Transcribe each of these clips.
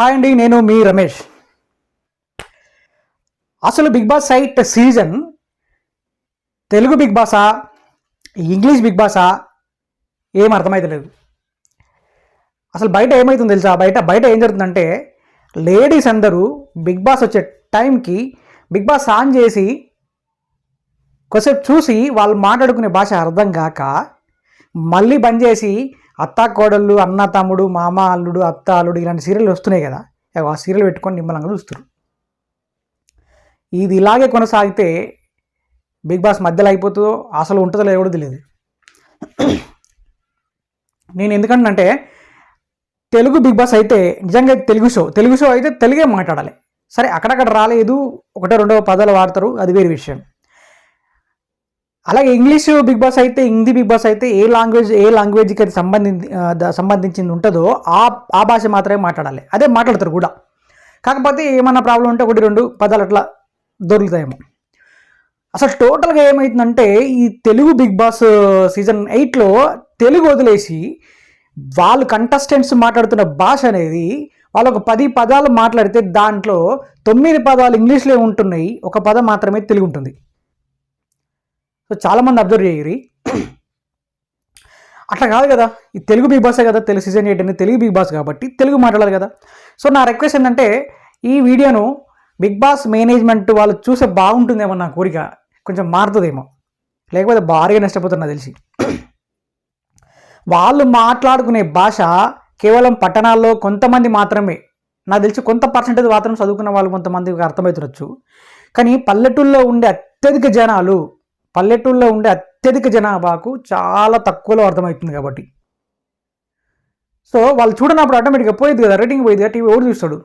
Hi అండి నేను మీ రమేష్. అసలు Bigg Boss site season Telugu Bigg బాసా English Bigg బాసా? ఏం అర్థమైతలేదు అసలు బయట ఏమవుతుంది తెలుసా? బయట బయట ఏం జరుగుతుందంటే లేడీస్ అందరూ బిగ్ బాస్ వచ్చే టైంకి బిగ్ బాస్ ఆన్ చేసి కొద్దిసేపు చూసి వాళ్ళు మాట్లాడుకునే భాష అర్థం కాక మళ్ళీ బంద్ చేసి అత్త కోడళ్ళు అన్న తమ్ముడు మామ అల్లుడు అత్త అల్లుడు ఇలాంటి సీరియల్ వస్తున్నాయి కదా. ఆ సీరియల్ పెట్టుకొని నిమ్మలంగా చూస్తారు ఇది ఇలాగే కొనసాగితే బిగ్ బాస్ మధ్యలో అయిపోతుందో అసలు ఉంటుందో లేదో కూడా తెలియదు నేను ఎందుకంటే తెలుగు బిగ్ బాస్ అయితే నిజంగా తెలుగు షో తెలుగు షో అయితే తెలుగే మాట్లాడాలి. సరే అక్కడక్కడ రాలేదు ఒకటో రెండో పదాలు వాడతారు అది వేరే విషయం. అలాగే ఇంగ్లీష్ బిగ్ బాస్ అయితే హిందీ బిగ్ బాస్ అయితే ఏ లాంగ్వేజ్ ఏ లాంగ్వేజ్కి అది సంబంధించి సంబంధించింది ఉంటుందో ఆ ఆ భాష మాత్రమే మాట్లాడాలి. అదే మాట్లాడతారు కూడా. కాకపోతే ఏమన్నా ప్రాబ్లం ఉంటే ఒకటి రెండు పదాలు అట్లా దొరుకుతాయేమో. అసలు టోటల్గా ఏమవుతుందంటే ఈ తెలుగు బిగ్ బాస్ సీజన్ ఎయిట్లో తెలుగు వదిలేసి వాళ్ళు కంటెస్టెంట్స్ మాట్లాడుతున్న భాష అనేది వాళ్ళు ఒక పది పదాలు మాట్లాడితే దాంట్లో తొమ్మిది పదాలు ఇంగ్లీష్లో ఉంటున్నాయి ఒక పదం మాత్రమే తెలుగు ఉంటుంది సో చాలామంది అబ్జర్వ్ చేయరు. అట్లా కాదు కదా. ఈ తెలుగు బిగ్ బాసే కదా. తెలుగు సీజన్ ఎయిట్ అనేది తెలుగు బిగ్ బాస్ కాబట్టి తెలుగు మాట్లాడాలి కదా. సో నా రిక్వెస్ట్ ఏంటంటే ఈ వీడియోను బిగ్ బాస్ మేనేజ్మెంట్ వాళ్ళు చూసే బాగుంటుందేమో నా కోరిక. కొంచెం మారుతుందేమో. లేకపోతే భారీగా నష్టపోతున్నా తెలిసి. వాళ్ళు మాట్లాడుకునే భాష కేవలం పట్టణాల్లో కొంతమంది మాత్రమే. నాకు తెలిసి కొంత పర్సెంటేజ్ మాత్రం చదువుకున్న వాళ్ళు కొంతమందికి అర్థమవుతుండొచ్చు. కానీ పల్లెటూళ్ళలో ఉండే అత్యధిక జనాలు పల్లెటూళ్ళలో ఉండే అత్యధిక జనాభాకు చాలా తక్కువలో అర్థమవుతుంది కాబట్టి. సో వాళ్ళు చూడనప్పుడు ఆటోమేటిక్గా పోయింది కదా రేటింగ్ పోయేది కదా టీవీ ఎవరు చూస్తాడు?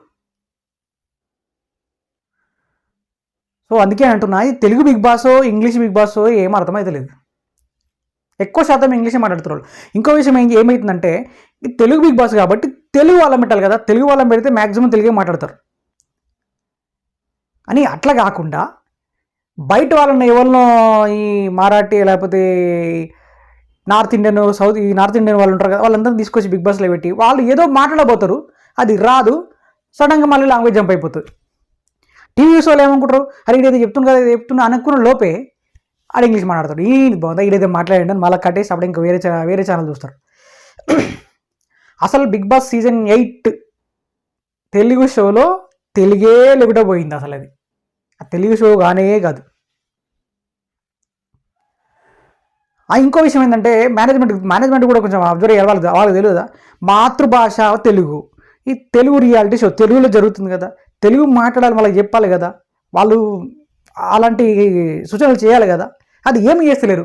సో అందుకే అంటున్నా ఇది Telugu Bigg Boss English Bigg Boss ఏం అర్థమవుతలేదు ఎక్కువ శాతం ఇంగ్లీషే మాట్లాడుతున్నారు ఇంకో విషయం ఏం ఏమవుతుందంటే ఇది తెలుగు బిగ్ బాస్ కాబట్టి తెలుగు వాళ్ళని పెట్టాలి కదా తెలుగు వాళ్ళని పెడితే మ్యాక్సిమం తెలుగే మాట్లాడతారు. అని అట్లా కాకుండా బయట వాళ్ళని ఎవరినో ఈ మరాఠీ లేకపోతే నార్త్ ఇండియన్ సౌత్ ఈ నార్త్ ఇండియన్ వాళ్ళు ఉంటారు కదా వాళ్ళందరినీ తీసుకొచ్చి బిగ్ బాస్లో పెట్టి వాళ్ళు ఏదో మాట్లాడబోతారు అది రాదు సడన్గా మళ్ళీ లాంగ్వేజ్ జంప్ అయిపోతుంది. టీవీ షోలు ఏమనుకుంటారు? అరే ఇదేదో చెప్తున్నా కదా చెప్తున్నా అనుకున్న లోపే ఆడ ఇంగ్లీష్ మాట్లాడతాడు. ఈ బాగుందా ఇదేదో మాట్లాడండి అని మళ్ళీ కట్టేసి అప్పుడు ఇంకా వేరే వేరే ఛానల్ చూస్తారు. అసలు Bigg Boss season eight Telugu షోలో తెలుగే లేకుండా పోయింది అసలు అది. తెలుగు షో కానే కాదు. ఆ ఇంకో విషయం ఏంటంటే మేనేజ్మెంట్ మేనేజ్మెంట్ కూడా కొంచెం అబ్జర్వ్ చేయాలి వాళ్ళకి వాళ్ళకి తెలియదా? మాతృభాష తెలుగు. ఈ తెలుగు రియాలిటీ షో తెలుగులో జరుగుతుంది కదా తెలుగు మాట్లాడాలి వాళ్ళకి చెప్పాలి కదా వాళ్ళు అలాంటి సూచనలు చేయాలి కదా అది ఏమి చేస్తలేరు.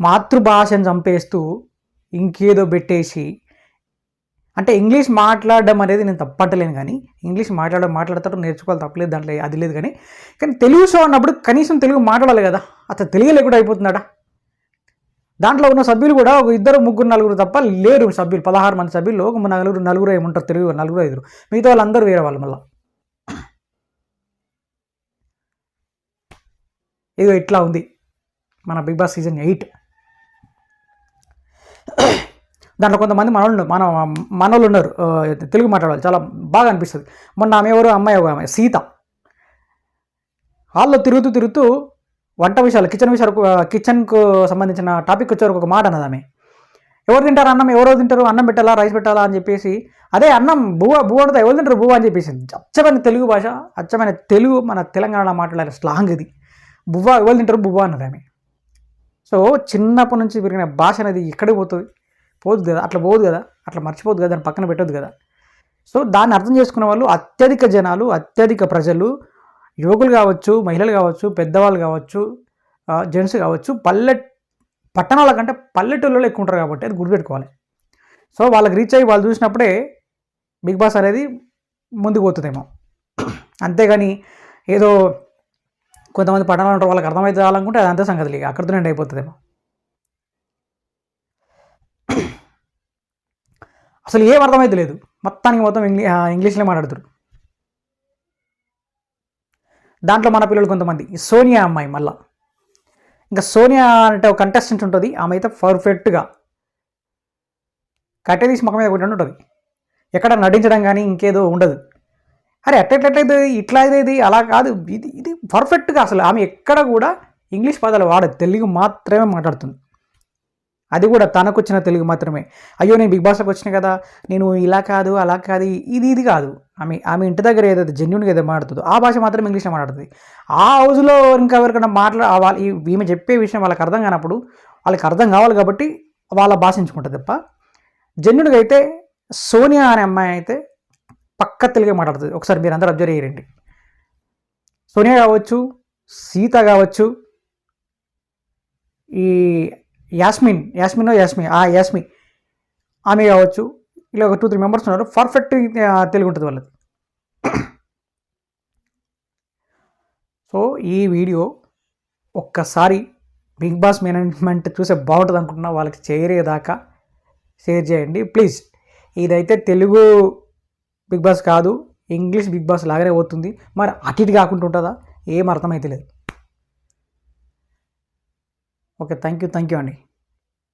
మాతృభాషను చంపేస్తూ ఇంకేదో పెట్టేసి అంటే ఇంగ్లీష్ మాట్లాడడం అనేది నేను తప్పట్టలేను కానీ ఇంగ్లీష్ మాట్లాడడం మాట్లాడతారు నేర్చుకోవాలి తప్పలేదు దాంట్లో అది లేదు కానీ. కానీ తెలుగు షో అన్నప్పుడు కనీసం తెలుగు మాట్లాడాలి కదా అతను తెలుగు లేకుండా అయిపోతున్నాడా దాంట్లో ఉన్న సభ్యులు కూడా ఒక ఇద్దరు ముగ్గురు నలుగురు తప్ప లేరు సభ్యులు పదహారు మంది సభ్యులు ఒక నలుగురు నలుగురు ఏముంటారు తెలుగు నలుగురు ఐదుగురు. మిగతా వాళ్ళందరూ వేరే వాళ్ళు మళ్ళీ. ఇదిగో ఇట్లా ఉంది మన బిగ్ బాస్ సీజన్ ఎయిట్. దాంట్లో కొంతమంది మనోళ్ళు మన మనోళ్ళు ఉన్నారు. తెలుగు మాట్లాడాలి చాలా బాగా అనిపిస్తుంది. మొన్న ఆమె ఎవరు? అమ్మాయి ఒక ఆమె సీత. హాల్లో తిరుగుతూ తిరుగుతూ వంట విషయాలు కిచెన్ విషయాలు కిచెన్కు సంబంధించిన టాపిక్ వచ్చేవరకు ఒక మాట అన్నది ఆమె. ఎవరు తింటారు అన్నం? ఎవరో తింటారు? అన్నం పెట్టాలా? రైస్ పెట్టాలా? అని చెప్పేసి అదే అన్నం బువ్వ బువ్వ వండుతా ఎవరు తింటారు బువ్వ? అని చెప్పేసి. అచ్చమైన తెలుగు భాష అచ్చమైన తెలుగు మన తెలంగాణ మాట్లాడే స్లాంగ్ ఇది. బువ్వ ఎవరు తింటారు? బువ్వ అన్నది ఆమె. సో చిన్నప్పటి నుంచి పెరిగిన భాష అనేది ఎక్కడికి పోతుంది. పోదు కదా అట్లా పోదు కదా అట్లా మర్చిపోదు కదా దాన్ని పక్కన పెట్టదు కదా. సో దాన్ని అర్థం చేసుకున్న వాళ్ళు అత్యధిక జనాలు అత్యధిక ప్రజలు యువకులు కావచ్చు మహిళలు కావచ్చు పెద్దవాళ్ళు కావచ్చు జెంట్స్ కావచ్చు పల్లె పట్టణాల కంటే పల్లెటూళ్ళలో ఎక్కువ ఉంటారు కాబట్టి అది గుర్తుపెట్టుకోవాలి. సో వాళ్ళకి రీచ్ అయ్యి వాళ్ళు చూసినప్పుడే బిగ్ బాస్ అనేది ముందుకు పోతుందేమో. అంతేగాని ఏదో కొంతమంది పట్టణాలు ఉంటారు వాళ్ళకి అర్థమైతే అనుకుంటే అదంతా సంగతి లేక అక్కడితో ఎండ్ అయిపోతుందేమో. అసలు ఏం అర్థమైతే లేదు. మొత్తానికి మొత్తం ఇంగ్లీ ఇంగ్లీష్లో మాట్లాడుతారు దాంట్లో మన పిల్లలు కొంతమంది. సోనియా అమ్మాయి మళ్ళా ఇంకా సోనియా అంటే ఒక కంటెస్టెంట్ ఉంటుంది. ఆమె అయితే పర్ఫెక్ట్గా కట్టె తీసి ముఖం మీద కొట్టి ఉంటుంది. ఎక్కడ నటించడం కానీ ఇంకేదో ఉండదు. అరే ఎట్లెట్లయితే ఇట్లా ఇది అలా కాదు. ఇది ఇది పర్ఫెక్ట్గా అసలు ఆమె ఎక్కడ కూడా ఇంగ్లీష్ పదాలు వాడదు. తెలుగు మాత్రమే మాట్లాడుతుంది. అది కూడా తనకు వచ్చిన తెలుగు మాత్రమే. అయ్యో నేను బిగ్ బాస్లోకి వచ్చిన కదా నేను ఇలా కాదు అలా కాదు ఇది ఇది కాదు. ఆమె ఆమె ఇంటి దగ్గర ఏదైతే జెన్యున్గా ఏదో మాట్లాడుతుందో ఆ భాష మాత్రమే ఇంగ్లీష్లో మాట్లాడుతుంది. ఆ హౌస్లో ఇంకా ఎవరికైనా మాట్లా వాళ్ళ ఈ- ఈమె చెప్పే విషయం వాళ్ళకి అర్థం కానప్పుడు వాళ్ళకి అర్థం కావాలి కాబట్టి వాళ్ళ భాష ఎంచుకుంటుంది తప్ప జెన్యున్గా అయితే సోనియా అనే అమ్మాయి అయితే పక్క తెలుగే మాట్లాడుతుంది. ఒకసారి మీరు అందరూ అబ్జర్వ్ చేయరండి సోనియా కావచ్చు సీత కావచ్చు ఈ యాస్మిన్ యాస్మిన్ యాస్మి ఆ యాస్మి. ఆమె కావచ్చు ఇలా ఒక టూ త్రీ మెంబర్స్ ఉన్నారు పర్ఫెక్ట్ తెలుగు ఉంటుంది వాళ్ళది. సో ఈ వీడియో ఒక్కసారి బిగ్ బాస్ మేనేజ్మెంట్ చూసే బాగుంటుంది అనుకుంటున్నా వాళ్ళకి చేరేదాకా షేర్ చేయండి. ప్లీజ్ ఇదైతే తెలుగు బిగ్ బాస్ కాదు ఇంగ్లీష్ బిగ్ బాస్ లాగానే పోతుంది. మరి అటు ఇటు కాకుండా ఉంటుందా? ఏం అర్థమైతే లేదు okay thank you thank you అండి